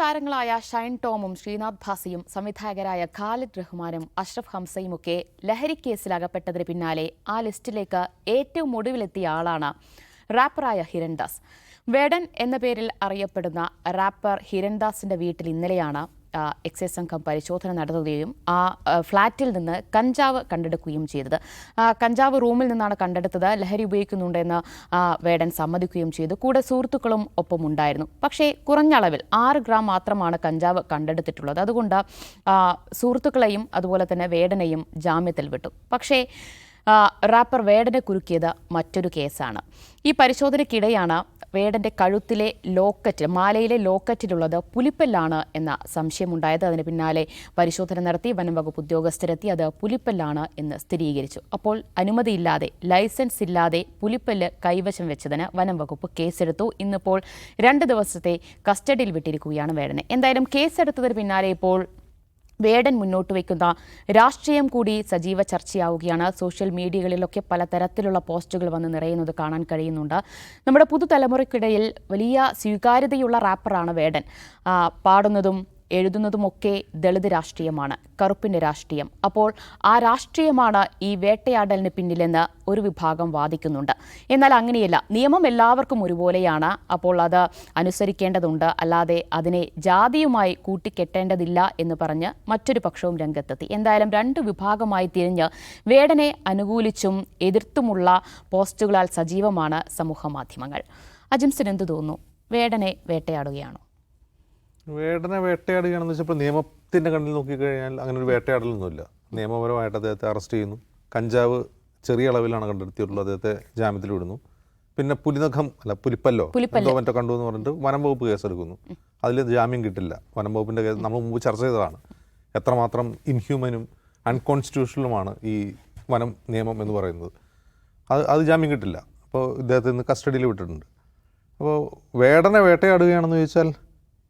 താരങ്ങളായ ഷൈൻ ടോമും ശ്രീനാഥ് ഭാസിയും സംവിധായകരായ ഖാലിദ് റഹ്മാനും അഷ്റഫ് ഹംസയും ഒക്കെ കേസിൽ അകപ്പെട്ടതിന് പിന്നാലെ ആ ലിസ്റ്റിലേക്ക് ഏറ്റവും ഒടുവിലെത്തിയ ആളാണ് റാപ്പറായ ഹിരൺദാസ്. വേടൻ എന്ന പേരിൽ അറിയപ്പെടുന്ന റാപ്പർ ഹിരൺദാസിന്റെ വീട്ടിൽ ഇന്നലെയാണ് എക്സൈസ് സംഘം പരിശോധന നടത്തുകയും ആ ഫ്ളാറ്റിൽ നിന്ന് കഞ്ചാവ് കണ്ടെടുക്കുകയും ചെയ്തത്. കഞ്ചാവ് റൂമിൽ നിന്നാണ് കണ്ടെടുത്തത്. ലഹരി ഉപയോഗിക്കുന്നുണ്ടെന്ന് വേടൻ സമ്മതിക്കുകയും ചെയ്തു. കൂടെ സുഹൃത്തുക്കളും ഒപ്പം ഉണ്ടായിരുന്നു. പക്ഷേ കുറഞ്ഞ അളവിൽ ആറ് ഗ്രാം മാത്രമാണ് കഞ്ചാവ് കണ്ടെടുത്തിട്ടുള്ളത്. അതുകൊണ്ട് സുഹൃത്തുക്കളെയും അതുപോലെ തന്നെ വേടനെയും ജാമ്യത്തിൽ വിട്ടു. പക്ഷേ റാപ്പർ വേടനെ കുരുക്കിയത് മറ്റൊരു കേസാണ്. ഈ പരിശോധനയ്ക്കിടെയാണ് വേടന്റെ കഴുത്തിലെ ലോക്കറ്റ് മാലയിലെ ലോക്കറ്റിലുള്ളത് പുലിപ്പല്ലാണ് എന്ന സംശയമുണ്ടായത്. അതിന് പിന്നാലെ പരിശോധന നടത്തി വനംവകുപ്പ് ഉദ്യോഗസ്ഥരെത്തി അത് പുലിപ്പല്ലാണ് എന്ന് സ്ഥിരീകരിച്ചു. അപ്പോൾ അനുമതിയില്ലാതെ ലൈസൻസ് ഇല്ലാതെ പുലിപ്പല്ല് കൈവശം വെച്ചതിന് വനംവകുപ്പ് കേസെടുത്തു. ഇന്നിപ്പോൾ രണ്ട് ദിവസത്തെ കസ്റ്റഡിയിൽ വിട്ടിരിക്കുകയാണ് വേടനെ. എന്തായാലും കേസെടുത്തതിന് പിന്നാലെ ഇപ്പോൾ വേടൻ മുന്നോട്ട് വയ്ക്കുന്ന രാഷ്ട്രീയം കൂടി സജീവ ചർച്ചയാവുകയാണ്. സോഷ്യൽ മീഡിയകളിലൊക്കെ പലതരത്തിലുള്ള പോസ്റ്റുകൾ വന്ന് നിറയുന്നത് കാണാൻ കഴിയുന്നുണ്ട്. നമ്മുടെ പുതുതലമുറയ്ക്കിടയിൽ വലിയ സ്വീകാര്യതയുള്ള റാപ്പറാണ് വേടൻ. പാടുന്നതും എഴുതുന്നതുമൊക്കെ ദളിത് രാഷ്ട്രീയമാണ് കറുപ്പിന്റെ രാഷ്ട്രീയം. അപ്പോൾ ആ രാഷ്ട്രീയമാണ് ഈ വേട്ടയാടലിന് പിന്നിലെന്ന് ഒരു വിഭാഗം വാദിക്കുന്നുണ്ട്. എന്നാൽ അങ്ങനെയല്ല നിയമം എല്ലാവർക്കും ഒരുപോലെയാണ്. അപ്പോൾ അത് അനുസരിക്കേണ്ടതുണ്ട് അല്ലാതെ അതിനെ ജാതിയുമായി കൂട്ടിക്കെട്ടേണ്ടതില്ല എന്ന് പറഞ്ഞ് മറ്റൊരു പക്ഷവും രംഗത്തെത്തി. എന്തായാലും രണ്ട് വിഭാഗമായി തിരിഞ്ഞ് വേടനെ അനുകൂലിച്ചും എതിർത്തുമുള്ള പോസ്റ്റുകളാൽ സജീവമാണ് സമൂഹ മാധ്യമങ്ങൾ അജിംസിന് തോന്നുന്നു വേടനെ വേട്ടയാടുകയാണോ? വേടനെ വേട്ടയാടുകയാണെന്ന് വെച്ചപ്പോൾ നിയമത്തിന്റെ കണ്ണിൽ നോക്കിക്കഴിഞ്ഞാൽ അങ്ങനെ ഒരു വേട്ടയാടലൊന്നുമില്ല. നിയമപരമായിട്ട് അദ്ദേഹത്തെ അറസ്റ്റ് ചെയ്യുന്നു. കഞ്ചാവ് ചെറിയ അളവിലാണ് കണ്ടെടുത്തിയിട്ടുള്ളത് അദ്ദേഹത്തെ ജാമ്യത്തിൽ വിടുന്നു. പിന്നെ പുലിനഖം അല്ല പുലിപ്പല്ലോ. എന്തോ മറ്റോ കണ്ടു എന്ന് പറഞ്ഞിട്ട് വനം വകുപ്പ് കേസെടുക്കുന്നു. അതിൽ ജാമ്യം കിട്ടില്ല. വനം വകുപ്പിന്റെ കേസ് നമ്മൾ മുമ്പ് ചർച്ച ചെയ്തതാണ്. എത്രമാത്രം ഇൻഹ്യൂമനും അൺകോൺസ്റ്റിറ്റ്യൂഷണലുമാണ് ഈ വനം നിയമം എന്ന് പറയുന്നത്. അത് അത് ജാമ്യം കിട്ടില്ല. അപ്പോൾ ഇദ്ദേഹത്തെ ഇന്ന് കസ്റ്റഡിയിൽ വിട്ടിട്ടുണ്ട്. അപ്പോൾ വേടനെ വേട്ടയാടുകയാണെന്ന് ചോദിച്ചാൽ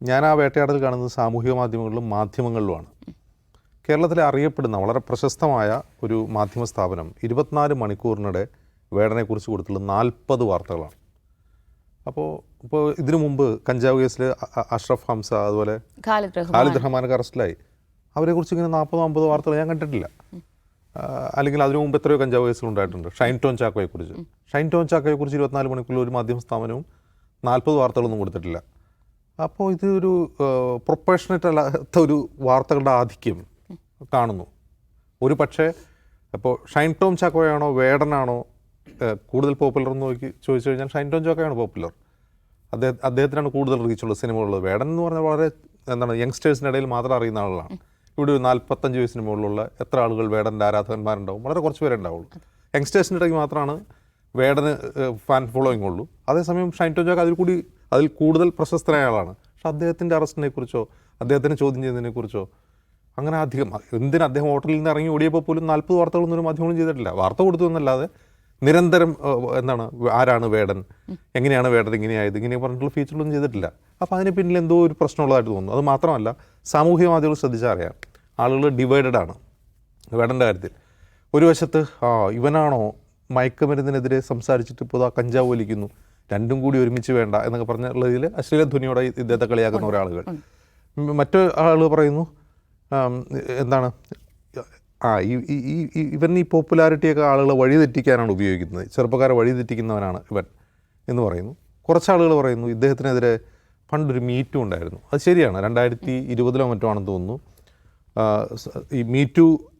ഞാൻ ആ വേട്ടയാടൽ കാണുന്നത് സാമൂഹിക മാധ്യമങ്ങളിലും മാധ്യമങ്ങളിലുമാണ്. കേരളത്തിലെ അറിയപ്പെടുന്ന വളരെ പ്രശസ്തമായ ഒരു മാധ്യമ സ്ഥാപനം ഇരുപത്തിനാല് മണിക്കൂറിനിടെ വേടനെക്കുറിച്ച് കൊടുത്തിട്ടുള്ള നാൽപ്പത് വാർത്തകളാണ്. അപ്പോൾ ഇപ്പോൾ ഇതിനു മുമ്പ് കഞ്ചാവ് കേസിൽ അഷ്റഫ് ഹംസ അതുപോലെ ഖാലിദ് റഹ്മാനൊക്കെ അറസ്റ്റിലായി. അവരെക്കുറിച്ച് ഇങ്ങനെ നാൽപ്പതോ അമ്പതോ വാർത്തകൾ ഞാൻ കണ്ടിട്ടില്ല. അല്ലെങ്കിൽ അതിനു മുമ്പ് എത്രയോ കഞ്ചാവ് കേസുകൾ ഉണ്ടായിട്ടുണ്ട്. ഷൈൻ ടോൺ ചാക്കോയെക്കുറിച്ച്. ഷൈൻ ടോൺ ചാക്കോയെക്കുറിച്ച് ഇരുപത്തിനാല് മണിക്കൂർ ഒരു മാധ്യമ സ്ഥാപനവും നാൽപ്പത് വാർത്തകളൊന്നും കൊടുത്തിട്ടില്ല. അപ്പോൾ ഇത് ഒരു അല്ലാത്ത ഒരു വാർത്തകളുടെ ആധിക്യം കാണുന്നു. ഒരു പക്ഷേ അപ്പോൾ ഷൈൻ ടോം ചാക്കോയാണോ വേടനാണോ കൂടുതൽ പോപ്പുലർ എന്ന് നോക്കി ചോദിച്ചു കഴിഞ്ഞാൽ ഷൈൻ ടോം ചാക്കോയാണ് പോപ്പുലർ. അദ്ദേഹം അദ്ദേഹത്തിനാണ് കൂടുതൽ റീച്ചുള്ള സിനിമകളുള്ളത് വേടൻ എന്ന് പറഞ്ഞാൽ വളരെ എന്താണ് യങ്സ്റ്റേഴ്സിന്റെ ഇടയിൽ മാത്രം അറിയുന്ന ആളുകളാണ് ഇവിടെ ഒരു നാൽപ്പത്തഞ്ച് വയസ്സിന് മുകളിലുള്ള എത്ര ആളുകൾ വേടന്റെ ആരാധകന്മാരുണ്ടാവും? വളരെ കുറച്ച് പേരെ ഉണ്ടാവുള്ളൂ. യങ്സ്റ്റേഴ്സിന്റെ ഇടയ്ക്ക് മാത്രമാണ് വേടന് ഫാൻ ഫോളോയിങ് ഉള്ളൂ. അതേസമയം ഷൈൻ ടോം ചാക്കോ അതിൽ കൂടി അതിൽ കൂടുതൽ പ്രശസ്തനായ ആളാണ്. പക്ഷെ അദ്ദേഹത്തിന്റെ അറസ്റ്റിനെ കുറിച്ചോ അദ്ദേഹത്തിനെ ചോദ്യം ചെയ്യുന്നതിനെ കുറിച്ചോ അങ്ങനെ അധികം എന്തിന് അദ്ദേഹം ഹോട്ടലിൽ നിന്ന് ഇറങ്ങി ഓടിയപ്പോൾ പോലും നാൽപ്പത് വാർത്തകളൊന്നും ഒരു മാധ്യമങ്ങളും ചെയ്തിട്ടില്ല. വാർത്ത കൊടുത്തു എന്നല്ലാതെ നിരന്തരം എന്താണ് ആരാണ് വേടൻ എങ്ങനെയാണ് വേടൻ ഇങ്ങനെയായത് ഇങ്ങനെ പറഞ്ഞിട്ടുള്ള ഫീച്ചറൊന്നും ചെയ്തിട്ടില്ല. അപ്പോൾ അതിന് പിന്നിൽ എന്തോ ഒരു പ്രശ്നമുള്ളതായിട്ട് തോന്നുന്നു. അത് മാത്രമല്ല സാമൂഹിക മാധ്യമങ്ങൾ ശ്രദ്ധിച്ചാൽ അറിയാം ആളുകൾ ഡിവൈഡഡ് ആണ്. വേടന്റെ കാര്യത്തിൽ ഒരു വശത്ത് ആ ഇവനാണോ മയക്കുമരുന്നിനെതിരെ സംസാരിച്ചിട്ട് ഇപ്പോൾ ആ കഞ്ചാവ് വലിക്കുന്നു രണ്ടും കൂടി ഒരുമിച്ച് വേണ്ട എന്നൊക്കെ പറഞ്ഞുള്ളതിൽ അശ്ലീല ധ്വനിയോടെ ഇദ്ദേഹത്തെ കളിയാക്കുന്ന ഒരാളുകൾ. മറ്റു ആളുകൾ പറയുന്നു എന്താണ് ആ ഈ ഈ- ഇവൻ ഈ പോപ്പുലാരിറ്റിയൊക്കെ ആളുകളെ വഴിതെറ്റിക്കാനാണ് ഉപയോഗിക്കുന്നത്. ചെറുപ്പക്കാരെ വഴിതെറ്റിക്കുന്നവനാണ് ഇവൻ എന്ന് പറയുന്നു. കുറച്ച് ആളുകൾ പറയുന്നു ഇദ്ദേഹത്തിനെതിരെ പണ്ടൊരു മീറ്റു ഉണ്ടായിരുന്നു. അത് ശരിയാണ് രണ്ടായിരത്തി ഇരുപതിലോ മറ്റോ ആണെന്ന് തോന്നുന്നു. ഈ മീറ്റു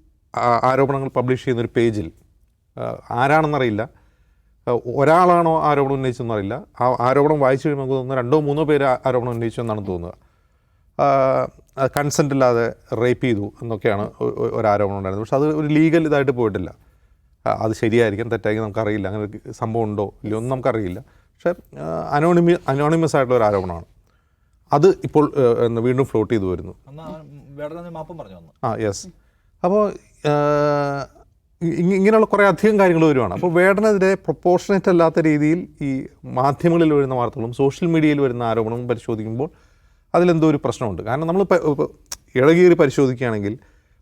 ആരോപണങ്ങൾ പബ്ലിഷ് ചെയ്യുന്ന ഒരു പേജിൽ ആരാണെന്നറിയില്ല. ഒരാളാണോ ആരോപണം ഉന്നയിച്ചതെന്ന് അറിയില്ല ആ ആരോപണം വായിച്ചു കഴിയുമ്പോൾ നമുക്ക് തോന്നുന്നു രണ്ടോ മൂന്നോ പേര് ആരോപണം ഉന്നയിച്ചു എന്നാണ് തോന്നുക. കൺസെന്റ് ഇല്ലാതെ റേപ്പ് ചെയ്തു എന്നൊക്കെയാണ് ഒരു ആരോപണം ഉണ്ടായിരുന്നത്. പക്ഷെ അത് ഒരു ലീഗൽ ഇതായിട്ട് പോയിട്ടില്ല. അത് ശരിയായിരിക്കും തെറ്റായിരിക്കും നമുക്കറിയില്ല. അങ്ങനെ ഒരു സംഭവം ഉണ്ടോ ഇല്ലയോ ഒന്നും നമുക്കറിയില്ല. പക്ഷേ അനോണിമി അനോണിമസ് ആയിട്ടുള്ള ഒരു ആരോപണമാണ് അത് ഇപ്പോൾ വീണ്ടും ഫ്ലോട്ട് ചെയ്തു വരുന്നു. ആ യെസ് അപ്പോൾ ഇങ്ങനെയുള്ള കുറേ അധികം കാര്യങ്ങൾ വരുവാണ്. അപ്പോൾ വേടനെതിരെ പ്രൊപ്പോർഷനേറ്റ് അല്ലാത്ത രീതിയിൽ ഈ മാധ്യമങ്ങളിൽ വരുന്ന വാർത്തകളും സോഷ്യൽ മീഡിയയിൽ വരുന്ന ആരോപണവും പരിശോധിക്കുമ്പോൾ അതിലെന്തോ ഒരു പ്രശ്നമുണ്ട്. കാരണം നമ്മൾ ഇളകീറി പരിശോധിക്കുകയാണെങ്കിൽ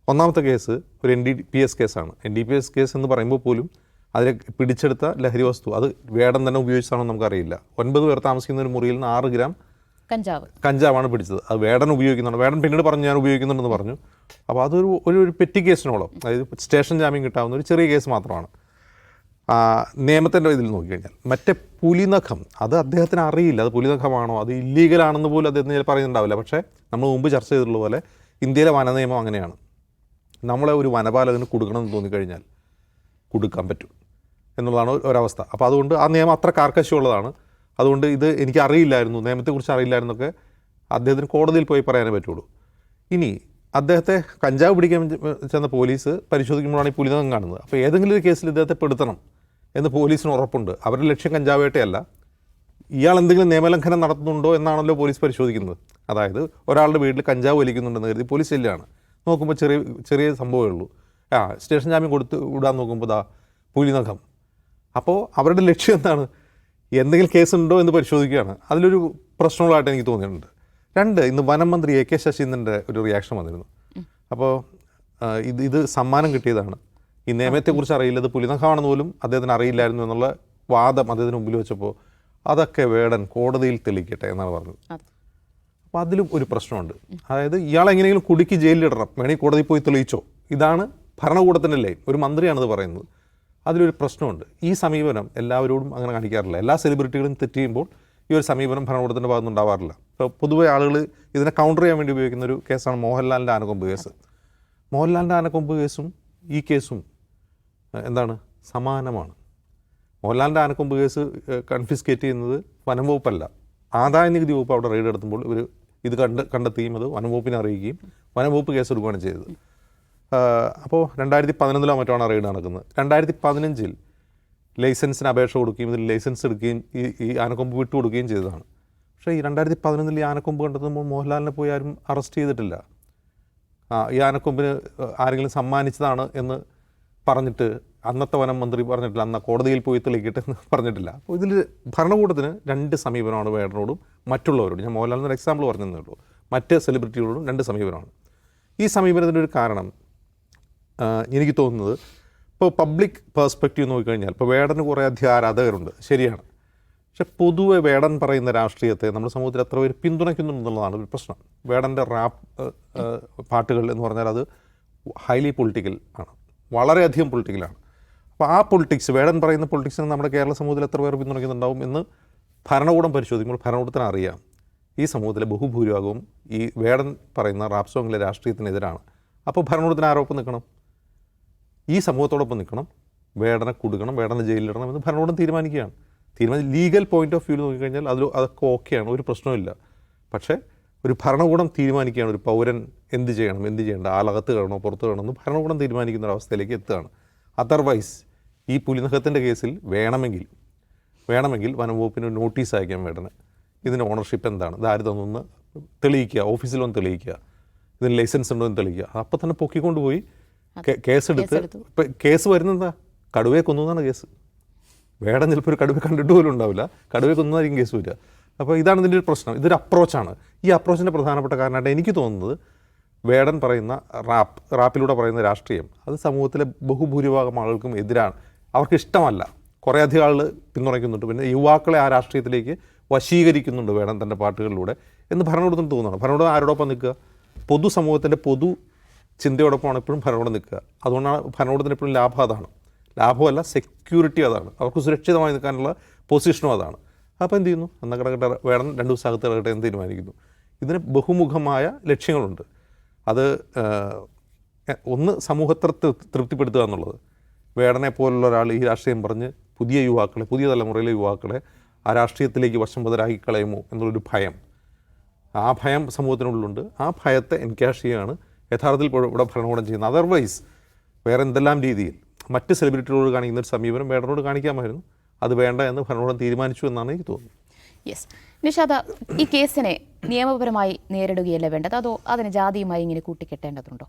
ഒന്നാമത്തെ കേസ് ഒരു എൻ ഡി പി എസ് കേസാണ്. N D P S case എന്ന് പറയുമ്പോൾ പോലും അതിലെ പിടിച്ചെടുത്ത ലഹരി വസ്തു അത് വേടം തന്നെ ഉപയോഗിച്ചാണോ നമുക്കറിയില്ല. ഒൻപത് പേർ താമസിക്കുന്ന ഒരു മുറിയിൽ നിന്ന് ആറ് ഗ്രാം കഞ്ചാവ്. കഞ്ചാവാണ് പിടിച്ചത്. അത് വേടൻ ഉപയോഗിക്കുന്നുണ്ട്. വേടൻ പിന്നീട് പറഞ്ഞു ഞാൻ ഉപയോഗിക്കുന്നുണ്ടെന്ന് പറഞ്ഞു. അപ്പോൾ അതൊരു ഒരു ഒരു പെറ്റി കേസിനോളം അതായത് സ്റ്റേഷൻ ജാമ്യം കിട്ടാവുന്ന ഒരു ചെറിയ കേസ് മാത്രമാണ്. നിയമത്തിന്റെ ഇതിൽ നോക്കിക്കഴിഞ്ഞാൽ മറ്റേ പുലിനഖം അത് അദ്ദേഹത്തിന് അറിയില്ല. അത് പുലിനഖമാണോ? അത് ഇല്ലീഗലാണെന്ന് പോലും അദ്ദേഹത്തിന് പറയുന്നുണ്ടാവില്ല പക്ഷേ നമ്മൾ മുമ്പ് ചർച്ച ചെയ്തിട്ടുള്ള പോലെ ഇന്ത്യയിലെ വനനിയമം അങ്ങനെയാണ്. നമ്മളെ ഒരു വനപാലകന് കൊടുക്കണമെന്ന് തോന്നിക്കഴിഞ്ഞാൽ കൊടുക്കാൻ പറ്റും എന്നുള്ളതാണ് ഒരവസ്ഥ. അപ്പോൾ അതുകൊണ്ട് ആ നിയമം അത്ര കാർക്കശ്യമുള്ളതാണ്. അതുകൊണ്ട് ഇത് എനിക്ക് അറിയില്ലായിരുന്നു നിയമത്തെക്കുറിച്ച് അറിയില്ലായിരുന്നൊക്കെ അദ്ദേഹത്തിന് കോടതിയിൽ പോയി പറയാനേ പറ്റുള്ളൂ. ഇനി അദ്ദേഹത്തെ കഞ്ചാവ് പിടിക്കാൻ ചെന്ന പോലീസ് പരിശോധിക്കുമ്പോഴാണ് ഈ പുലിനകം കാണുന്നത്. അപ്പോൾ ഏതെങ്കിലും ഒരു കേസിൽ ഇദ്ദേഹത്തെ പെടുത്തണം എന്ന് പോലീസിന് ഉറപ്പുണ്ട്. അവരുടെ ലക്ഷ്യം കഞ്ചാവേട്ടയല്ല. ഇയാൾ എന്തെങ്കിലും നിയമലംഘനം നടത്തുന്നുണ്ടോ എന്നാണല്ലോ പോലീസ് പരിശോധിക്കുന്നത്. അതായത് ഒരാളുടെ വീട്ടിൽ കഞ്ചാവ് വലിക്കുന്നുണ്ടെന്ന് കരുതി പോലീസ് ചെല്ലുകയാണ് നോക്കുമ്പോൾ ചെറിയ ചെറിയ സംഭവമേ ഉള്ളൂ. ആ സ്റ്റേഷൻ ജാമ്യം കൊടുത്ത് വിടാൻ നോക്കുമ്പോൾ ദാ പുലിനഖം അപ്പോൾ അവരുടെ ലക്ഷ്യം എന്താണ്? എന്തെങ്കിലും കേസുണ്ടോ എന്ന് പരിശോധിക്കുകയാണ്. അതിലൊരു പ്രശ്നമുള്ളതായിട്ട് എനിക്ക് തോന്നിയിട്ടുണ്ട്. രണ്ട് ഇന്ന് വനം മന്ത്രി എ കെ ശശീന്ദ്രന്റെ ഒരു റിയാക്ഷൻ വന്നിരുന്നു. അപ്പോൾ ഇത് ഇത് സമ്മാനം കിട്ടിയതാണ്. ഈ നിയമത്തെക്കുറിച്ച് അറിയില്ല ഇത് പുലിനഖമാണെന്ന് പോലും അദ്ദേഹത്തിന് അറിയില്ലായിരുന്നു എന്നുള്ള വാദം അദ്ദേഹത്തിന് മുമ്പിൽ വെച്ചപ്പോൾ അതൊക്കെ വേടൻ കോടതിയിൽ തെളിക്കട്ടെ എന്നാണ് പറഞ്ഞത്. അപ്പോൾ അതിലും ഒരു പ്രശ്നമുണ്ട്. അതായത് ഇയാൾ എങ്ങനെയെങ്കിലും കുടുക്കി ജയിലിലിടണം. വേണമെങ്കിൽ കോടതി പോയി തെളിയിച്ചോ. ഇതാണ് ഭരണകൂടത്തിന്റെ ലൈൻ. ഒരു മന്ത്രിയാണിത് പറയുന്നത്. അതിലൊരു പ്രശ്നമുണ്ട്. ഈ സമീപനം എല്ലാവരോടും അങ്ങനെ കാണിക്കാറില്ല. എല്ലാ സെലിബ്രിറ്റികളും തെറ്റ് ചെയ്യുമ്പോൾ ഈ ഒരു സമീപനം ഭരണകൂടത്തിന്റെ ഭാഗത്തുനിന്ന് ഉണ്ടാവാറില്ല. ഇപ്പോൾ പൊതുവെ ആളുകൾ ഇതിനെ കൗണ്ടർ ചെയ്യാൻ വേണ്ടി ഉപയോഗിക്കുന്ന ഒരു കേസാണ് മോഹൻലാലിന്റെ ആനക്കൊമ്പ് കേസ്. മോഹൻലാലിന്റെ ആനക്കൊമ്പ് കേസും ഈ കേസും എന്താണ്? സമാനമാണ്. മോഹൻലാലിന്റെ ആനക്കൊമ്പ് കേസ് കൺഫിസ്കേറ്റ് ചെയ്യുന്നത് വനം വകുപ്പല്ല. ആദായ നികുതി വകുപ്പ് അവിടെ റെയ്ഡ് എടുത്തുമ്പോൾ ഇവർ ഇത് കണ്ട് കണ്ടെത്തുകയും അത് വനം വകുപ്പിനെ അറിയിക്കുകയും വനം വകുപ്പ് കേസ് എടുക്കുകയാണ് ചെയ്തത്. അപ്പോൾ രണ്ടായിരത്തി പതിനൊന്നിലോ മറ്റോ ആണ് റെയ്ഡ് നടക്കുന്നത്. രണ്ടായിരത്തി പതിനഞ്ചിൽ ലൈസൻസിന് അപേക്ഷ കൊടുക്കുകയും ഇതിൽ ലൈസൻസ് എടുക്കുകയും ഈ ഈ ആനക്കൊമ്പ് വിട്ടു കൊടുക്കുകയും ചെയ്തതാണ്. പക്ഷേ ഈ രണ്ടായിരത്തി പതിനൊന്നിൽ ഈ ആനക്കൊമ്പ് കണ്ടെത്തുമ്പോൾ മോഹൻലാലിനെ പോയി ആരും അറസ്റ്റ് ചെയ്തിട്ടില്ല. ആ, ഈ ആനക്കൊമ്പിന് ആരെങ്കിലും സമ്മാനിച്ചതാണ് എന്ന് പറഞ്ഞിട്ട് അന്നത്തെ വനം മന്ത്രി പറഞ്ഞിട്ടില്ല. അന്ന കോടതിയിൽ പോയി തെളിയിക്കട്ടെ എന്ന് പറഞ്ഞിട്ടില്ല. അപ്പോൾ ഇതിൽ ഭരണകൂടത്തിന് രണ്ട് സമീപനമാണ് വേടനോടും മറ്റുള്ളവരോടും. ഞാൻ മോഹൻലാലിനൊരു എക്സാമ്പിൾ പറഞ്ഞതേ ഉള്ളൂ. മറ്റ് സെലിബ്രിറ്റികളോടും രണ്ട് സമീപനമാണ്. ഈ സമീപനത്തിന്റെ ഒരു കാരണം എനിക്ക് തോന്നുന്നത് ഇപ്പോൾ പബ്ലിക് പേഴ്സ്പെക്റ്റീവ് നോക്കിക്കഴിഞ്ഞാൽ ഇപ്പോൾ വേടന് കുറേ അധികം ആരാധകരുണ്ട് ശരിയാണ്. പക്ഷെ പൊതുവെ വേടൻ പറയുന്ന രാഷ്ട്രീയത്തെ നമ്മുടെ സമൂഹത്തിൽ അത്ര പേര് പിന്തുണയ്ക്കുന്നുണ്ടെന്നുള്ളതാണ് ഒരു പ്രശ്നം. വേടന്റെ റാപ്പ് പാട്ടുകൾ എന്ന് പറഞ്ഞാൽ അത് ഹൈലി പൊളിറ്റിക്കൽ ആണ്. വളരെയധികം പൊളിറ്റിക്കലാണ് അപ്പോൾ ആ പൊളിറ്റിക്സ് വേടൻ പറയുന്ന പൊളിറ്റിക്സിനെ നമ്മുടെ കേരള സമൂഹത്തിൽ എത്ര പേർ പിന്തുണയ്ക്കുന്നുണ്ടാവും എന്ന് ഭരണകൂടം പരിശോധിക്കുമ്പോൾ ഭരണകൂടത്തിന് അറിയാം. ഈ സമൂഹത്തിലെ ബഹുഭൂരിഭാഗവും ഈ വേടൻ പറയുന്ന റാപ്പ് സോങ്ങിലെ രാഷ്ട്രീയത്തിനെതിരാണ്. അപ്പോൾ ഭരണകൂടത്തിന് ആരോപ്പം നിൽക്കണം. ഈ സമൂഹത്തോടൊപ്പം നിൽക്കണം വേടന കൊടുക്കണം വേടന ജയിലിലിടണം എന്ന് ഭരണകൂടം തീരുമാനിക്കുകയാണ്. തീരുമാനിച്ച് ലീഗൽ പോയിന്റ് ഓഫ് വ്യൂ നോക്കിക്കഴിഞ്ഞാൽ അതിൽ അതൊക്കെ ഓക്കെയാണ് ഒരു പ്രശ്നമില്ല പക്ഷേ ഒരു ഭരണകൂടം തീരുമാനിക്കുകയാണ് ഒരു പൗരൻ എന്ത് ചെയ്യണം എന്ത് ചെയ്യേണ്ട ആലകത്ത് കയറണോ പുറത്ത് കിടണോ എന്ന് ഭരണകൂടം തീരുമാനിക്കുന്ന ഒരു അവസ്ഥയിലേക്ക് എത്തുകയാണ്. അതർവൈസ് ഈ പുലിനഖത്തിന്റെ കേസിൽ വേണമെങ്കിൽ വേണമെങ്കിൽ വനംവകുപ്പിന് നോട്ടീസ് അയക്കാൻ വേണ്ടത് ഇതിന്റെ ഓണർഷിപ്പ് എന്താണ്? ഇത് ആര് തന്നൊന്ന് തെളിയിക്കുക ഓഫീസിൽ വന്ന് തെളിയിക്കുക. ഇതിന് ലൈസൻസ് ഉണ്ടോ എന്ന് തെളിയിക്കുക. അപ്പം തന്നെ പൊക്കിക്കൊണ്ടുപോയി കേസെടുത്ത് ഇപ്പൊ കേസ് വരുന്നതാ കടുവയെ കൊന്നുന്നാണ് കേസ്. വേടൻ ചിലപ്പോൾ ഒരു കടുവ കണ്ടിട്ട് പോലും ഉണ്ടാവില്ല. കടുവയെ കൊന്നതായിരിക്കും കേസ് വരിക. അപ്പോൾ ഇതാണ് ഇതിന്റെ ഒരു പ്രശ്നം. ഇതൊരു അപ്രോച്ചാണ്. ഈ അപ്രോച്ചിന്റെ പ്രധാനപ്പെട്ട കാരണമായിട്ട് എനിക്ക് തോന്നുന്നത് വേടൻ പറയുന്ന റാപ്പ് റാപ്പിലൂടെ പറയുന്ന രാഷ്ട്രീയം അത് സമൂഹത്തിലെ ബഹുഭൂരിഭാഗം ആളുകൾക്കും എതിരാണ്. അവർക്ക് ഇഷ്ടമല്ല. കുറേ അധികം ആൾ പിന്തുണയ്ക്കുന്നുണ്ട്. പിന്നെ യുവാക്കളെ ആ രാഷ്ട്രീയത്തിലേക്ക് വശീകരിക്കുന്നുണ്ട് വേടൻ തന്റെ പാട്ടുകളിലൂടെ എന്ന് ഭരണകൂടത്തിന് തോന്നുന്നുണ്ട് ഭരണകൂടം ആരോടൊപ്പം നിൽക്കുക? പൊതുസമൂഹത്തിന്റെ പൊതു ചിന്തയോടൊപ്പമാണ് എപ്പോഴും ഭരണകൂടം നിൽക്കുക. അതുകൊണ്ടാണ് ഭരണകൂടത്തിന് എപ്പോഴും ലാഭം അതാണ്. ലാഭമല്ല സെക്യൂരിറ്റി അതാണ്. അവർക്ക് സുരക്ഷിതമായി നിൽക്കാനുള്ള പൊസിഷനും അതാണ്. അപ്പോൾ എന്ത് ചെയ്യുന്നു? എന്നാൽ കിടക്കട്ടെ വേണം രണ്ട് ദിവസം അകത്ത് കിടക്കട്ടെ എന്ന് തീരുമാനിക്കുന്നു. ഇതിന് ബഹുമുഖമായ ലക്ഷ്യങ്ങളുണ്ട്. അത് ഒന്ന് സമൂഹത്തെ തൃപ്തിപ്പെടുത്തുക എന്നുള്ളത്. വേടനെ പോലുള്ള ഒരാൾ ഈ രാഷ്ട്രീയം പറഞ്ഞ് പുതിയ യുവാക്കളെ പുതിയ തലമുറയിലെ യുവാക്കളെ ആ രാഷ്ട്രീയത്തിലേക്ക് വശം മുതലാക്കി കളയുമോ എന്നുള്ളൊരു ഭയം. ആ ഭയം സമൂഹത്തിനുള്ളിലുണ്ട്. ആ ഭയത്തെ എൻകാഷ് ചെയ്യുകയാണ് യഥാർത്ഥത്തിൽ ഇവിടെ ഭരണകൂടം ചെയ്യുന്നത്. അതർവൈസ് വേറെ എന്തെല്ലാം രീതിയിൽ? മറ്റ് സെലിബ്രിറ്റികളോട് കാണിക്കുന്ന ഒരു സമീപനം വേണ്ടനോട് കാണിക്കാമായിരുന്നു. അത് വേണ്ട എന്ന് ഭരണകൂടം തീരുമാനിച്ചു എന്നാണ് എനിക്ക് തോന്നുന്നത്. യെസ് നിഷാദ ഈ കേസിനെ നിയമപരമായി നേരിടുകയല്ല വേണ്ടത്? അതോ അതിന് ജാതിയുമായി ഇങ്ങനെ കൂട്ടിക്കെട്ടേണ്ടതുണ്ടോ?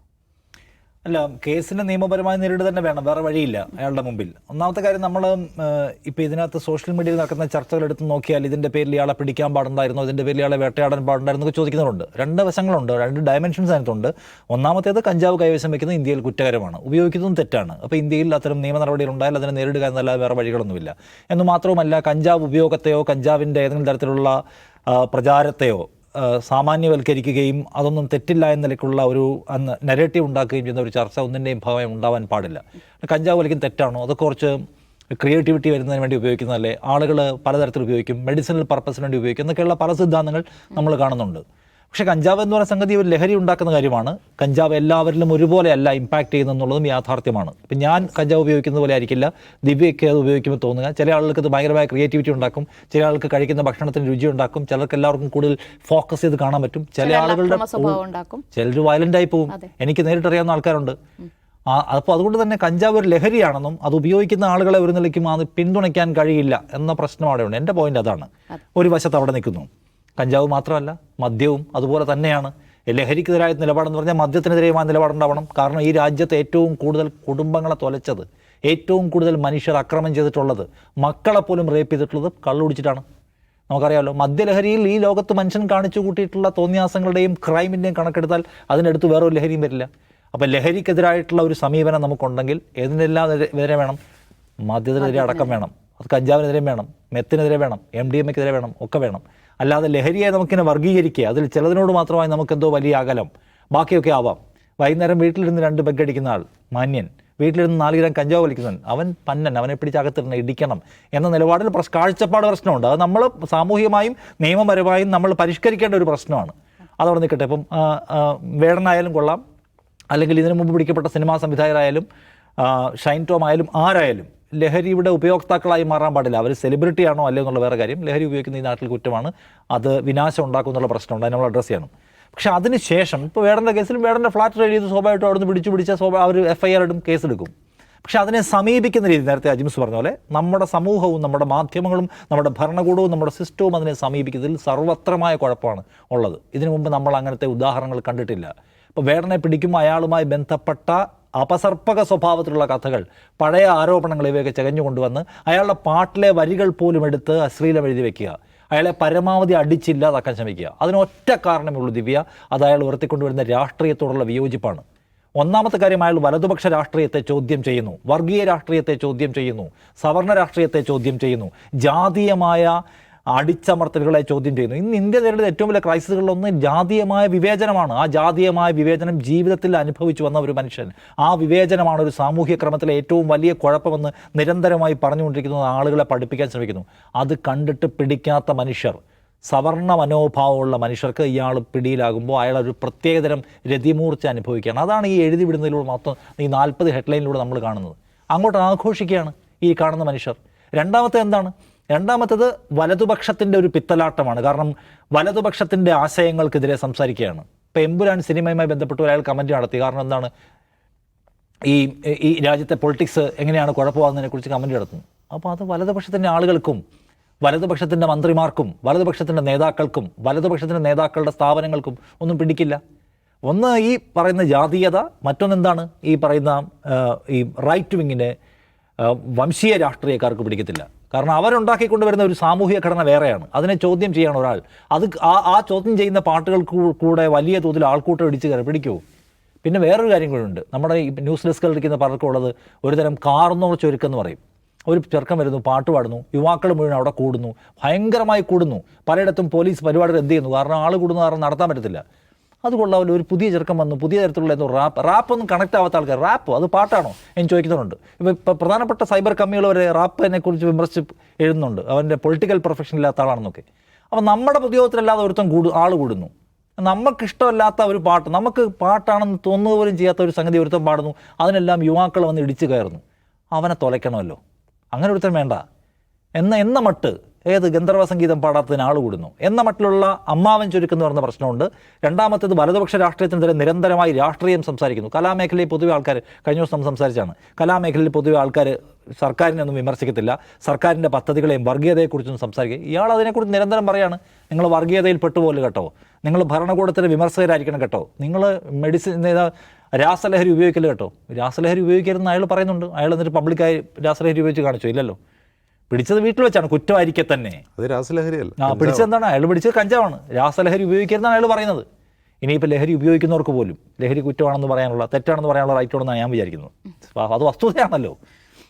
അല്ല കേസിനെ നിയമപരമായി നേരിടുക തന്നെ വേണം. വേറെ വഴിയില്ല അയാളുടെ മുമ്പിൽ. ഒന്നാമത്തെ കാര്യം നമ്മൾ ഇപ്പം ഇതിനകത്ത് സോഷ്യൽ മീഡിയയിൽ നടക്കുന്ന ചർച്ചകൾ എടുത്ത് നോക്കിയാൽ ഇതിന്റെ പേരിൽ ഇയാളെ പിടിക്കാൻ പാടുണ്ടായിരുന്നോ? ഇതിന്റെ പേരിൽ ഇയാളെ വേട്ടയാടാൻ പാടുണ്ടായിരുന്നു? എന്നൊക്കെ ചോദിക്കുന്നവരുണ്ട്. രണ്ട് വശങ്ങളുണ്ട്. രണ്ട് ഡയമെൻഷൻസ് അതിനകത്തുണ്ട്. ഒന്നാമത്തേത് കഞ്ചാവ് കൈവശം വയ്ക്കുന്നത് ഇന്ത്യയിൽ കുറ്റകരമാണ്. ഉപയോഗിക്കുന്നതും തെറ്റാണ്. അപ്പോൾ ഇന്ത്യയിൽ അത്തരം നിയമ നടപടികൾ ഉണ്ടായാൽ അതിനെ നേരിടുക എന്നല്ലാതെ വേറെ വഴികളൊന്നുമില്ല. എന്ന് മാത്രവുമല്ല കഞ്ചാവ് ഉപയോഗത്തെയോ കഞ്ചാവിന്റെ ഏതെങ്കിലും തരത്തിലുള്ള പ്രചാരത്തെയോ സാമാന്യവൽക്കരിക്കുകയും അതൊന്നും തെറ്റില്ല എന്ന നിലയ്ക്കുള്ള ഒരു നെഗറ്റീവ് ഉണ്ടാക്കുകയും ചെയ്യുന്ന ഒരു ചർച്ച ഒന്നിന്റെയും ഭാവം ഉണ്ടാവാൻ പാടില്ല. കഞ്ചാവ് വലിക്കും തെറ്റാണോ? അതൊക്കെ കുറച്ച് ക്രിയേറ്റിവിറ്റി വരുന്നതിന് വേണ്ടി ഉപയോഗിക്കുന്നതല്ലേ? ആളുകൾ പലതരത്തിൽ ഉപയോഗിക്കും മെഡിസിനൽ പർപ്പസിന് വേണ്ടി ഉപയോഗിക്കും എന്നൊക്കെയുള്ള പല സിദ്ധാന്തങ്ങൾ നമ്മൾ കാണുന്നുണ്ട്. പക്ഷേ കഞ്ചാവ് എന്ന് പറയുന്ന സംഗതി ഒരു ലഹരി ഉണ്ടാക്കുന്ന കാര്യമാണ്. കഞ്ചാവ് എല്ലാവരിലും ഒരുപോലെ അല്ല ഇമ്പാക്ട് ചെയ്യുന്നതെന്നുള്ളതും യാഥാർത്ഥ്യമാണ്. ഇപ്പം ഞാൻ കഞ്ചാവ് ഉപയോഗിക്കുന്നത് പോലെ ആയിരിക്കില്ല. ദിവ്യയ്ക്ക് അത് ഉപയോഗിക്കുമ്പോൾ തോന്നുക. ചില ആളുകൾക്ക് അത് ഭയങ്കരമായ ക്രിയേറ്റിവിറ്റി ഉണ്ടാക്കും. ചില ആൾക്ക് കഴിക്കുന്ന ഭക്ഷണത്തിന് രുചി ഉണ്ടാക്കും. ചിലർക്ക് എല്ലാവർക്കും കൂടുതൽ ഫോക്കസ് ചെയ്ത് കാണാൻ പറ്റും. ചില ആളുകളുടെ ചിലർ വയലന്റ് ആയി പോകും എനിക്ക് നേരിട്ട് അറിയാവുന്ന ആൾക്കാരുണ്ട്. ആ അപ്പോൾ അതുകൊണ്ട് തന്നെ കഞ്ചാവ് ഒരു ലഹരിയാണെന്നും അത് ഉപയോഗിക്കുന്ന ആളുകളെ ഒരു നിലയ്ക്കും അത് പിന്തുണയ്ക്കാൻ കഴിയില്ല എന്ന പ്രശ്നം അവിടെയുണ്ട്. എന്റെ പോയിന്റ് അതാണ്. ഒരു വശത്ത് അവിടെ നിൽക്കുന്നു. കഞ്ചാവ് മാത്രമല്ല മദ്യവും അതുപോലെ തന്നെയാണ്. ലഹരിക്കെതിരായ നിലപാടെന്ന് പറഞ്ഞാൽ മദ്യത്തിനെതിരെയുമായ നിലപാടുണ്ടാവണം. കാരണം ഈ രാജ്യത്ത് ഏറ്റവും കൂടുതൽ കുടുംബങ്ങളെ തൊലച്ചത് ഏറ്റവും കൂടുതൽ മനുഷ്യർ അക്രമം ചെയ്തിട്ടുള്ളത് മക്കളെ പോലും റേപ്പ് ചെയ്തിട്ടുള്ളത് കള്ളുടിച്ചിട്ടാണ് നമുക്കറിയാമല്ലോ മദ്യലഹരിയിൽ ഈ ലോകത്ത് മനുഷ്യൻ കാണിച്ചു കൂട്ടിയിട്ടുള്ള തോന്നിയാസങ്ങളുടെയും ക്രൈമിന്റെയും കണക്കെടുത്താൽ അതിനടുത്ത് വേറൊരു ലഹരിയും വരില്ല. അപ്പോൾ ലഹരിക്കെതിരായിട്ടുള്ള ഒരു സമീപനം നമുക്കുണ്ടെങ്കിൽ ഏതിനെല്ലാം എതിരെ- വേണം? മദ്യത്തിനെതിരെ അടക്കം വേണം. അത് കഞ്ചാവിനെതിരെ വേണം മെത്തിനെതിരെ വേണം എം ഡി എം എക്കെതിരെ വേണം ഒക്കെ വേണം. അല്ലാതെ ലഹരിയെ നമുക്കിങ്ങനെ വർഗീകരിക്കുക അതിൽ ചിലതിനോട് മാത്രമായി നമുക്കെന്തോ വലിയ അകലം. ബാക്കിയൊക്കെ ആവാം. വൈകുന്നേരം വീട്ടിലിരുന്ന് രണ്ട് ബെഗ് അടിക്കുന്ന ആൾ മാന്യൻ. വീട്ടിലിരുന്ന് നാല് ഗ്രാം കഞ്ചാവ് വലിക്കുന്നവൻ അവൻ പന്നൻ അവനെ പിടിച്ച് അകത്തിരുന്ന് ഇടിക്കണം എന്ന നിലപാടിൽ പ്രശ് കാഴ്ചപ്പാട് പ്രശ്നമുണ്ട്. അത് നമ്മൾ സാമൂഹികമായും നിയമപരമായും നമ്മൾ പരിഷ്കരിക്കേണ്ട ഒരു പ്രശ്നമാണ്. അതവിടെ നിൽക്കട്ടെ. ഇപ്പം വേടനായാലും കൊള്ളാം. അല്ലെങ്കിൽ ഇതിനു മുമ്പ് പിടിക്കപ്പെട്ട സിനിമാ സംവിധായകരായാലും ഷൈൻ ടോം ആയാലും ആരായാലും ലഹരിയുടെ ഉപയോക്താക്കളായി മാറാൻ പാടില്ല. അവർ സെലിബ്രിറ്റി ആണോ അല്ലയോ എന്നുള്ള വേറെ കാര്യം. ലഹരി ഉപയോഗിക്കുന്ന ഈ നാട്ടിൽ കുറ്റമാണ്. അത് വിനാശം ഉണ്ടാക്കും എന്നുള്ള പ്രശ്നമുണ്ട് നമ്മൾ അഡ്രസ്സ് ചെയ്യണം. പക്ഷേ അതിന് ശേഷം ഇപ്പോൾ വേടന്റെ കേസിലും വേടന്റെ ഫ്ലാറ്റ് റെഡി ചെയ്ത് സ്വാഭാവികമായിട്ടും അവിടുന്ന് പിടിച്ചു പിടിച്ച സ്വാഭാവിക അവർ എഫ് ഐ ആർ ഇടും കേസെടുക്കും. പക്ഷെ അതിനെ സമീപിക്കുന്ന രീതി നേരത്തെ അജിംസ് പറഞ്ഞ പോലെ നമ്മുടെ സമൂഹവും നമ്മുടെ മാധ്യമങ്ങളും നമ്മുടെ ഭരണകൂടവും നമ്മുടെ സിസ്റ്റവും അതിനെ സമീപിക്കുന്നതിൽ സർവത്രമായ കുഴപ്പമാണ് ഉള്ളത്. ഇതിനു മുമ്പ് നമ്മൾ അങ്ങനത്തെ ഉദാഹരണങ്ങൾ കണ്ടിട്ടില്ല. ഇപ്പോൾ വേടനെ പിടിക്കുമ്പോൾ അയാളുമായി ബന്ധപ്പെട്ട അപസർപ്പക സ്വഭാവത്തിലുള്ള കഥകൾ പഴയ ആരോപണങ്ങൾ ഇവയൊക്കെ ചകഞ്ഞു കൊണ്ടുവന്ന് അയാളുടെ പാട്ടിലെ വരികൾ പോലും എടുത്ത് അശ്ലീലം എഴുതി വെക്കുക. അയാളെ പരമാവധി അടിച്ചില്ലാതാക്കാൻ ശ്രമിക്കുക. അതിനൊറ്റ കാരണമേ ഉള്ളൂ ദിവ്യ. അത് അയാൾ ഉയർത്തിക്കൊണ്ടുവരുന്ന രാഷ്ട്രീയത്തോടുള്ള വിയോജിപ്പാണ്. ഒന്നാമത്തെ കാര്യം അയാൾ വലതുപക്ഷ രാഷ്ട്രീയത്തെ ചോദ്യം ചെയ്യുന്നു. വർഗീയ രാഷ്ട്രീയത്തെ ചോദ്യം ചെയ്യുന്നു. സവർണ രാഷ്ട്രീയത്തെ ചോദ്യം ചെയ്യുന്നു. ജാതീയമായ അടിച്ചമർത്തലുകളെ ചോദ്യം ചെയ്യുന്നു. ഇന്ന് ഇന്ത്യ നേരിടുന്ന ഏറ്റവും വലിയ ക്രൈസിസുകളിലൊന്ന് ജാതീയമായ വിവേചനമാണ്. ആ ജാതീയമായ വിവേചനം ജീവിതത്തിൽ അനുഭവിച്ചു വന്ന ഒരു മനുഷ്യൻ. ആ വിവേചനമാണ് ഒരു സാമൂഹ്യ ക്രമത്തിലെ ഏറ്റവും വലിയ കുഴപ്പമെന്ന് നിരന്തരമായി പറഞ്ഞുകൊണ്ടിരിക്കുന്ന ആളുകളെ പഠിപ്പിക്കാൻ ശ്രമിക്കുന്നു. അത് കണ്ടിട്ട് പിടിക്കാത്ത മനുഷ്യർ സവർണ മനോഭാവമുള്ള മനുഷ്യർക്ക് ഇയാൾ പിടിയിലാകുമ്പോൾ അയാൾ ഒരു പ്രത്യേകതരം രതിമൂർച്ച അനുഭവിക്കുകയാണ്. അതാണ് ഈ എഴുതി വിടുന്നതിലൂടെ മാത്രം ഈ നാൽപ്പത് ഹെഡ്ലൈനിലൂടെ നമ്മൾ കാണുന്നത്. അങ്ങോട്ട് ആഘോഷിക്കുകയാണ് ഈ കാണുന്ന മനുഷ്യർ. രണ്ടാമത്തെ എന്താണ്? രണ്ടാമത്തത് വലതുപക്ഷത്തിന്റെ ഒരു പിത്തലാട്ടമാണ്. കാരണം വലതുപക്ഷത്തിന്റെ ആശയങ്ങൾക്കെതിരെ സംസാരിക്കുകയാണ്. ഇപ്പോൾ എമ്പുരാൻ സിനിമയുമായി ബന്ധപ്പെട്ട് ഒരാൾ കമന്റ് നടത്തി. കാരണം എന്താണ്? ഈ ഈ രാജ്യത്തെ പൊളിറ്റിക്സ് എങ്ങനെയാണ് കുഴപ്പമാകുന്നതിനെ കുറിച്ച് കമന്റ് നടത്തുന്നു. അപ്പോൾ അത് വലതുപക്ഷത്തിന്റെ ആളുകൾക്കും വലതുപക്ഷത്തിന്റെ മന്ത്രിമാർക്കും വലതുപക്ഷത്തിന്റെ നേതാക്കൾക്കും വലതുപക്ഷത്തിന്റെ നേതാക്കളുടെ സ്ഥാപനങ്ങൾക്കും ഒന്നും പിടിക്കില്ല. ഒന്ന് ഈ പറയുന്ന ജാതീയത മറ്റൊന്നെന്താണ്? ഈ പറയുന്ന ഈ റൈറ്റ് വിങ്ങിന്റെ വംശീയ രാഷ്ട്രീയക്കാർക്ക് പിടിക്കത്തില്ല. കാരണം അവരുണ്ടാക്കിക്കൊണ്ടുവരുന്ന ഒരു സാമൂഹിക ഘടന വേറെയാണ്. അതിനെ ചോദ്യം ചെയ്യണം ഒരാൾ. അത് ആ ആ ചോദ്യം ചെയ്യുന്ന പാട്ടുകൾ കൂടെ വലിയ തോതിൽ ആൾക്കൂട്ടം ഇടിച്ച് കയറി പിടിക്കുമോ പിന്നെ വേറൊരു കാര്യം കൂടിയുണ്ട് നമ്മുടെ ഈ ന്യൂസ് ഡെസ്കിൽ ഇരിക്കുന്ന പലർക്കും ഉള്ളത് ഒരുതരം കാർന്നോർ ചുരുക്കെന്ന് പറയും. ഒരു ചെറുക്കം വരുന്നു പാട്ട് പാടുന്നു യുവാക്കൾ മുഴുവൻ അവിടെ കൂടുന്നു ഭയങ്കരമായി കൂടുന്നു. പലയിടത്തും പോലീസ് പരിപാടികൾ എന്ത് ചെയ്യുന്നു? കാരണം ആൾ കൂടുന്ന കാരണം നടത്താൻ പറ്റത്തില്ല. അത് കൊള്ളാവില്ല ഒരു പുതിയ ചെറുക്കം വന്നു പുതിയ തരത്തിലുള്ള എന്തോ റാപ്പ് റാപ്പ് ഒന്നും കണക്ട് ആവാത്ത ആൾക്കാർ റാപ്പ് അത് പാട്ടാണോ? എന്ന് ചോദിക്കുന്നുണ്ട്. ഇപ്പോൾ ഇപ്പോൾ പ്രധാനപ്പെട്ട സൈബർ കമ്മികൾ വരെ റാപ്പിനെ കുറിച്ച് വിമർശിച്ച് എഴുതുന്നുണ്ട്. അവന്റെ പൊളിറ്റിക്കൽ പ്രൊഫഷൻ ഇല്ലാത്ത ആളാണെന്നൊക്കെ. അപ്പോൾ നമ്മുടെ പൊതുയോഗത്തിലല്ലാതെ ഒരുത്തം കൂടു ആൾ കൂടുന്നു. നമുക്കിഷ്ടമല്ലാത്ത ഒരു പാട്ട് നമുക്ക് പാട്ടാണെന്ന് തോന്നുക പോലും ചെയ്യാത്ത ഒരു സംഗതി ഒരുത്തം പാടുന്നു. അതിനെല്ലാം യുവാക്കൾ വന്ന് ഇടിച്ചു കയറുന്നു. അവനെ തുലയ്ക്കണമല്ലോ. അങ്ങനെ ഒരുത്തൻ വേണ്ട. എന്ന എന്ന മട്ട് ഏത് ഗന്ധർവ സംഗീതം പാടാത്തതിന് ആൾ കൂടുന്നു. എന്ന മട്ടിലുള്ള അമ്മാവൻ ചുരുക്കെന്ന് പറഞ്ഞ പ്രശ്നമുണ്ട്. രണ്ടാമത്തേത് വലതുപക്ഷ രാഷ്ട്രീയത്തിനെതിരെ നിരന്തരമായി രാഷ്ട്രീയം സംസാരിക്കുന്നു. കലാമേഖലയിൽ പൊതുവെ ആൾക്കാർ കഴിഞ്ഞ ദിവസം സംസാരിച്ചാണ്. കലാമേഖലയിൽ പൊതുവെ ആൾക്കാർ സർക്കാരിനെ ഒന്നും വിമർശിക്കത്തില്ല. സർക്കാരിന്റെ പദ്ധതികളെയും വർഗീയതയെക്കുറിച്ചൊന്നും സംസാരിക്കുക. ഇയാൾ അതിനെക്കുറിച്ച് നിരന്തരം പറയാണ്. നിങ്ങൾ വർഗീയതയിൽ പെട്ടുപോലെ കേട്ടോ. നിങ്ങൾ ഭരണകൂടത്തിന്റെ വിമർശകരായിരിക്കണം കേട്ടോ. നിങ്ങൾ മെഡിസിൻ രാസലഹരി ഉപയോഗിക്കൽ കേട്ടോ. രാസലഹരി ഉപയോഗിക്കരുതെന്ന് അയാൾ പറയുന്നുണ്ട്. അയാൾ എന്നിട്ട് പബ്ലിക്കായി രാസലഹരി ഉപയോഗിച്ച് കാണിച്ചോ. ഇല്ലല്ലോ. പിടിച്ചത് വീട്ടിൽ വെച്ചാണ് കുറ്റമായിരിക്കെ തന്നെ. അത് രാസലഹരിയല്ല. ആ പിടിച്ചെന്താണ് അയാൾ പിടിച്ചത് കഞ്ചാവാണ്. രാസലഹരി ഉപയോഗിക്കരുതെന്നാണ് അയാൾ പറയുന്നത്. ഇനിയിപ്പോൾ ലഹരി ഉപയോഗിക്കുന്നവർക്ക് പോലും ലഹരി കുറ്റമാണെന്ന് പറയാനുള്ള തെറ്റാണെന്ന് പറയാനുള്ള റൈറ്റ് ഉണ്ടെന്നാണ് ഞാൻ വിചാരിക്കുന്നത് അപ്പോൾ അത് വസ്തുതയാണല്ലോ.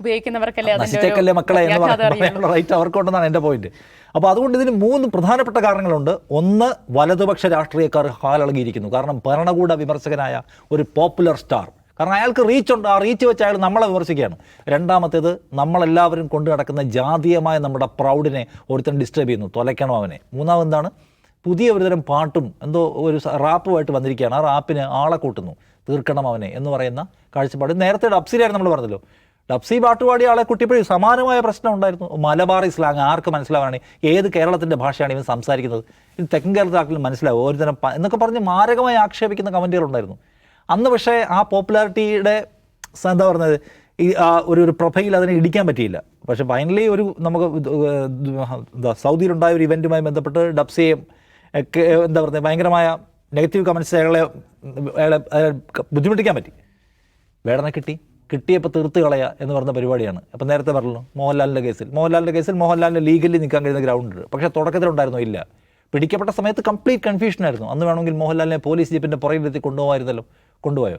ഉപയോഗിക്കുന്നവർക്കല്ലേ അതിന്റെ ഒരു നശിച്ചേക്കല്ലേ മക്കളെ എന്ന് പറയാനുള്ള റൈറ്റ് അവർക്കുണ്ടെന്നാണ് എന്റെ പോയിന്റ് അപ്പോൾ അതുകൊണ്ട് ഇതിന് മൂന്ന് പ്രധാനപ്പെട്ട കാരണങ്ങളുണ്ട്. ഒന്ന് വലതുപക്ഷ രാഷ്ട്രീയക്കാർ ഹാലളകിയിരിക്കുന്നു കാരണം ഭരണകൂട വിമർശകനായ ഒരു പോപ്പുലർ സ്റ്റാർ കാരണം അയാൾക്ക് റീച്ച് ഉണ്ട്. ആ റീച്ച് വെച്ച് അയാൾ നമ്മളെ വിമർശിക്കുകയാണ്. രണ്ടാമത്തേത് നമ്മളെല്ലാവരും കൊണ്ടു നടക്കുന്ന ജാതീയമായ നമ്മുടെ പ്രൗഡിനെ ഒരുത്തൻ ഡിസ്റ്റർബ് ചെയ്യുന്നു. തൊലയ്ക്കണം അവനെ. മൂന്നാമെന്താണ് പുതിയ ഒരുതരം പാട്ടും എന്തോ ഒരു റാപ്പുമായിട്ട് വന്നിരിക്കുകയാണ്. ആ റാപ്പിന് ആളെ കൂട്ടുന്നു. തീർക്കണം അവനെ എന്ന് പറയുന്ന കാഴ്ചപ്പാട്. നേരത്തെ ഡബ്സിലായിരുന്നു നമ്മൾ പറഞ്ഞല്ലോ. ഡബ്സി പാട്ടുപാടിയ ആളെ കുട്ടിയപ്പോഴും സമാനമായ പ്രശ്നം ഉണ്ടായിരുന്നു. മലബാറി സ്ലാങ് ആർക്ക് മനസ്സിലാവാണ് ഏത് കേരളത്തിന്റെ ഭാഷയാണ് ഇവൻ സംസാരിക്കുന്നത്? ഇത് തെക്കൻ കേരളത്തിൽ മനസ്സിലാവും. ഒരുതരം തരം എന്നൊക്കെ പറഞ്ഞ് മാരകമായി ആക്ഷേപിക്കുന്ന കമന്റുകളുണ്ടായിരുന്നു അന്ന് പക്ഷേ ആ പോപ്പുലാരിറ്റിയുടെ എന്താ പറയുന്നത് ഈ ആ ഒരു ഒരു പ്രൊഫൈൽ അതിനെ ഇടിക്കാൻ പറ്റിയില്ല. പക്ഷേ ഫൈനലി ഒരു നമുക്ക് എന്താ സൗദിയിലുണ്ടായ ഒരു ഇവന്റുമായി ബന്ധപ്പെട്ട് ഡബ്സയും ഒക്കെ എന്താ പറയുക ഭയങ്കരമായ നെഗറ്റീവ് കമൻസ് അയാളെ അയാളെ ബുദ്ധിമുട്ടിക്കാൻ പറ്റി. വേടനെ കിട്ടി. കിട്ടിയപ്പോൾ തീർത്ത് കളയുക എന്ന് പറഞ്ഞ പരിപാടിയാണ്. അപ്പോൾ നേരത്തെ പറഞ്ഞു മോഹൻലാലിന്റെ കേസിൽ. മോഹൻലാലിന്റെ കേസിൽ മോഹൻലാലിന് ലീഗലി നിൽക്കാൻ കഴിയുന്ന ഗ്രൗണ്ട്. പക്ഷേ തുടക്കത്തിലുണ്ടായിരുന്നോ? ഇല്ല. പിടിക്കപ്പെട്ട സമയത്ത് കംപ്ലീറ്റ് കൺഫ്യൂഷനായിരുന്നു. അന്ന് വേണമെങ്കിൽ മോഹൻലാലിനെ പോലീസ് ജീപ്പിന്റെ പുറകിലെത്തി കൊണ്ടുപോകാമായിരുന്നല്ലോ. കൊണ്ടുപോയോ?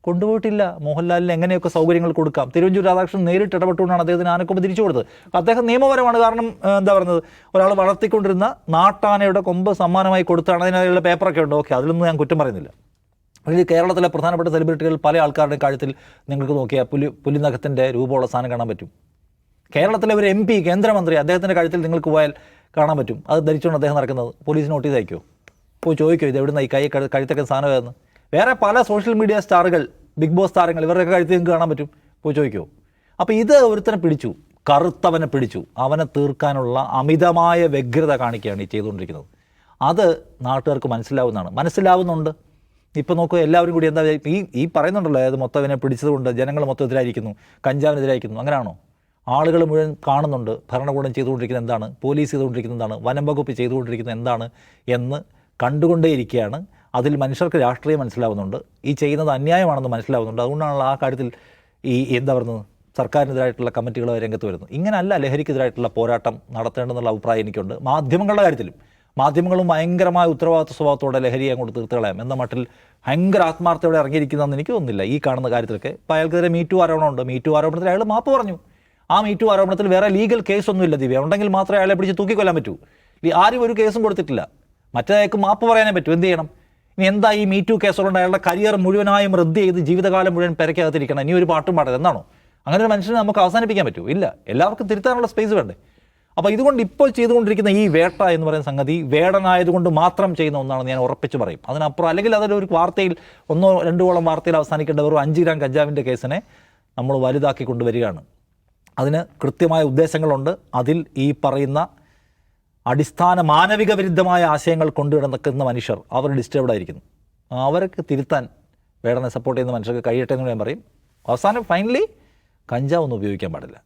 കൊണ്ടുപോയിട്ടില്ല. മോഹൻലാലിന് എങ്ങനെയൊക്കെ സൗകര്യങ്ങൾ കൊടുക്കാം? തിരുവഞ്ചൂർ രാധാകൃഷ്ണൻ നേരിട്ട് ഇടപെട്ടുകൊണ്ടാണ് അദ്ദേഹത്തിന് ആനക്കൊമ്പ് തിരിച്ചു കൊടുത്തത്. അദ്ദേഹം നിയമപരമാണ് കാരണം എന്താ പറയുന്നത്? ഒരാൾ വളർത്തിക്കൊണ്ടിരുന്ന നാട്ടാനയുടെ കൊമ്പ് സമ്മാനമായി കൊടുത്താണ്. അതിനുള്ള പേപ്പറൊക്കെ ഉണ്ട്? ഓക്കെ അതിലൊന്നും ഞാൻ കുറ്റം പറയുന്നില്ല. അതിൽ കേരളത്തിലെ പ്രധാനപ്പെട്ട സെലിബ്രിറ്റികൾ പല ആൾക്കാരുടെയും കാര്യത്തിൽ നിങ്ങൾക്ക് നോക്കിയാൽ പുലി പുലിനഖത്തിന്റെ രൂപമുള്ള സാധനം കാണാൻ പറ്റും. കേരളത്തിലെ ഒരു എം പി കേന്ദ്രമന്ത്രി അദ്ദേഹത്തിന്റെ കഴുത്തിൽ നിങ്ങൾക്ക് പോയാൽ കാണാൻ പറ്റും. അത് ധരിച്ചുകൊണ്ട് അദ്ദേഹം നടക്കുന്നത്. പോലീസ് നോട്ടീസ് അയക്കുമോ പോയി ചോദിക്കുമോ ഇത് എവിടുന്ന ഈ കൈ കഴു- കഴുത്തൊക്കെ സാധനം ഏതെന്ന് വേറെ പല സോഷ്യൽ മീഡിയ സ്റ്റാറുകൾ ബിഗ് ബോസ് താരങ്ങൾ ഇവരുടെയൊക്കെ കഴുത്തിൽ നിങ്ങൾക്ക് കാണാൻ പറ്റും. പോയി ചോദിക്കോ. അപ്പോൾ ഇത് ഒരുത്തനെ പിടിച്ചു. കറുത്തവനെ പിടിച്ചു. അവനെ തീർക്കാനുള്ള അമിതമായ വ്യഗ്രത കാണിക്കുകയാണ് ഈ ചെയ്തുകൊണ്ടിരിക്കുന്നത്. അത് നാട്ടുകാർക്ക് മനസ്സിലാവുന്നതാണ്. മനസ്സിലാവുന്നുണ്ട്. ഇപ്പം നോക്കുക എല്ലാവരും കൂടി എന്താ ഈ ഈ പറയുന്നുണ്ടല്ലോ അതായത് മൊത്തം ഇവനെ പിടിച്ചതുകൊണ്ട് ജനങ്ങൾ മൊത്തം എതിരായിരിക്കുന്നു കഞ്ചാവിനെതിരായിരിക്കുന്നു അങ്ങനെയാണോ? ആളുകൾ മുഴുവൻ കാണുന്നുണ്ട്. ഭരണകൂടം ചെയ്തുകൊണ്ടിരിക്കുന്നത് എന്താണ്? പോലീസ് ചെയ്തുകൊണ്ടിരിക്കുന്നത് എന്താണ്? വനം വകുപ്പ് ചെയ്തുകൊണ്ടിരിക്കുന്നത് എന്താണ്? എന്ന് കണ്ടുകൊണ്ടേയിരിക്കുകയാണ്. അതിൽ മനുഷ്യർക്ക് രാഷ്ട്രീയം മനസ്സിലാവുന്നുണ്ട്. ഈ ചെയ്യുന്നത് അന്യായമാണെന്ന് മനസ്സിലാവുന്നുണ്ട്. അതുകൊണ്ടാണല്ലോ ആ കാര്യത്തിൽ ഈ എന്താ പറയുന്നത്? സർക്കാരിനെതിരായിട്ടുള്ള കമ്മിറ്റികൾ രംഗത്ത് വരുന്നു. ഇങ്ങനല്ല ലഹരിക്കെതിരായിട്ടുള്ള പോരാട്ടം നടത്തേണ്ടെന്നുള്ള അഭിപ്രായം എനിക്കുണ്ട്. മാധ്യമങ്ങളുടെ കാര്യത്തിലും. മാധ്യമങ്ങളും ഭയങ്കരമായ ഉത്തരവാദിത്വ സ്വഭാവത്തോടെ ലഹരിയെ അങ്ങോട്ട് തീർത്ത് കളയാം എന്ന മട്ടിൽ ഭയങ്കര ആത്മാർത്ഥയോടെ ഇറങ്ങിയിരിക്കുന്നതെന്ന് എനിക്ക് തോന്നുന്നില്ല. ഈ കാണുന്ന കാര്യത്തിലൊക്കെ. ഇപ്പോൾ അയാൾക്കെതിരെ മീറ്റു ആരോപണമുണ്ട്. മീറ്റു ആരോപണത്തിൽ അയാൾ മാപ്പ് പറഞ്ഞു. ആ മീറ്റു ആരോപണത്തിൽ വേറെ ലീഗൽ കേസൊന്നുമില്ല ദിവ്യ. ഉണ്ടെങ്കിൽ മാത്രമേ അയാളെ പിടിച്ച് തൂക്കിക്കൊല്ലാൻ പറ്റൂ. ആരും ഒരു കേസും കൊടുത്തിട്ടില്ല. മറ്റേ മാപ്പ് പറയാനേ പറ്റൂ. എന്ത് ചെയ്യണം? ഇനി എന്താ ഈ മീ മീറ്റു കേസുകൊണ്ട് അയാളുടെ കരിയർ മുഴുവനായും റദ്ദ് ചെയ്ത് ജീവിതകാലം മുഴുവൻ പെരക്കകത്തിരിക്കണം ഇനി ഒരു പാട്ടും പാടരുത് എന്നാണോ അങ്ങനെ ഒരു മനുഷ്യനെ നമുക്ക് അവസാനിപ്പിക്കാൻ പറ്റൂ. ഇല്ല. എല്ലാവർക്കും തിരുത്താനുള്ള സ്പേസ് വേണ്ടേ? അപ്പോൾ ഇതുകൊണ്ട് ഇപ്പോൾ ചെയ്തുകൊണ്ടിരിക്കുന്ന ഈ വേട്ട എന്ന് പറയുന്ന സംഗതി വേടനായതുകൊണ്ട് മാത്രം ചെയ്യുന്ന ഒന്നാണെന്ന് ഞാൻ ഉറപ്പിച്ച് പറയും. അതിനപ്പുറം അല്ലെങ്കിൽ അതിലൊരു വാർത്തയിൽ ഒന്നോ രണ്ടോളം വാർത്തയിൽ അവസാനിക്കേണ്ട വെറും അഞ്ച് ഗ്രാം കഞ്ചാവിന്റെ കേസിനെ നമ്മൾ വലുതാക്കി കൊണ്ടുവരികയാണ്. അതിന് കൃത്യമായ ഉദ്ദേശങ്ങളുണ്ട്. അതിൽ ഈ പറയുന്ന അടിസ്ഥാന മാനവിക വിരുദ്ധമായ ആശയങ്ങൾ കൊണ്ടുനടക്കുന്ന മനുഷ്യർ അവർ ഡിസ്റ്റർബ്ഡ് ആയിരിക്കുന്നു. അവർക്ക് തിരുത്താൻ വേടനെ സപ്പോർട്ട് ചെയ്യുന്ന മനുഷ്യർക്ക് കഴിയട്ടെ എന്ന് ഞാൻ പറയും. അവസാനം ഫൈനലി കഞ്ചാവ് ഒന്നും ഉപയോഗിക്കാൻ പാടില്ല.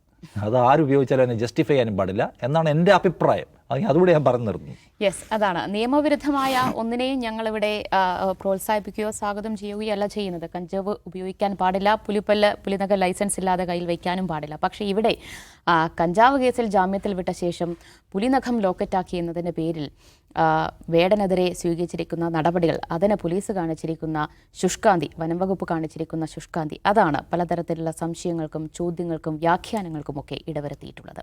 അത് ആരുപയോഗിച്ചാലും അതിനെ ജസ്റ്റിഫൈ ചെയ്യാനും പാടില്ല എന്നാണ് എന്റെ അഭിപ്രായം. അതുകൂടി ഞാൻ പറഞ്ഞു നിർത്തുന്നു യെസ് അതാണ്. നിയമവിരുദ്ധമായ ഒന്നിനെയും ഞങ്ങളിവിടെ പ്രോത്സാഹിപ്പിക്കുകയോ സ്വാഗതം ചെയ്യുകയോ അല്ല ചെയ്യുന്നത്. കഞ്ചാവ് ഉപയോഗിക്കാൻ പാടില്ല പുലിപ്പല്ല് പുലിനക ലൈസൻസ് ഇല്ലാതെ കയ്യിൽ വയ്ക്കാനും പാടില്ല. പക്ഷേ ഇവിടെ കഞ്ചാവ് കേസിൽ ജാമ്യത്തിൽ വിട്ട ശേഷം പുലിനഖം ലോക്കറ്റാക്കി എന്നതിന്റെ പേരിൽ വേടനെതിരെ സ്വീകരിച്ചിരിക്കുന്ന നടപടികൾ അതിന് പോലീസ് കാണിച്ചിരിക്കുന്ന ശുഷ്കാന്തി വനംവകുപ്പ് കാണിച്ചിരിക്കുന്ന ശുഷ്കാന്തി അതാണ് പലതരത്തിലുള്ള സംശയങ്ങൾക്കും ചോദ്യങ്ങൾക്കും വ്യാഖ്യാനങ്ങൾക്കുമൊക്കെ ഇടവരുത്തിയിട്ടുള്ളത്.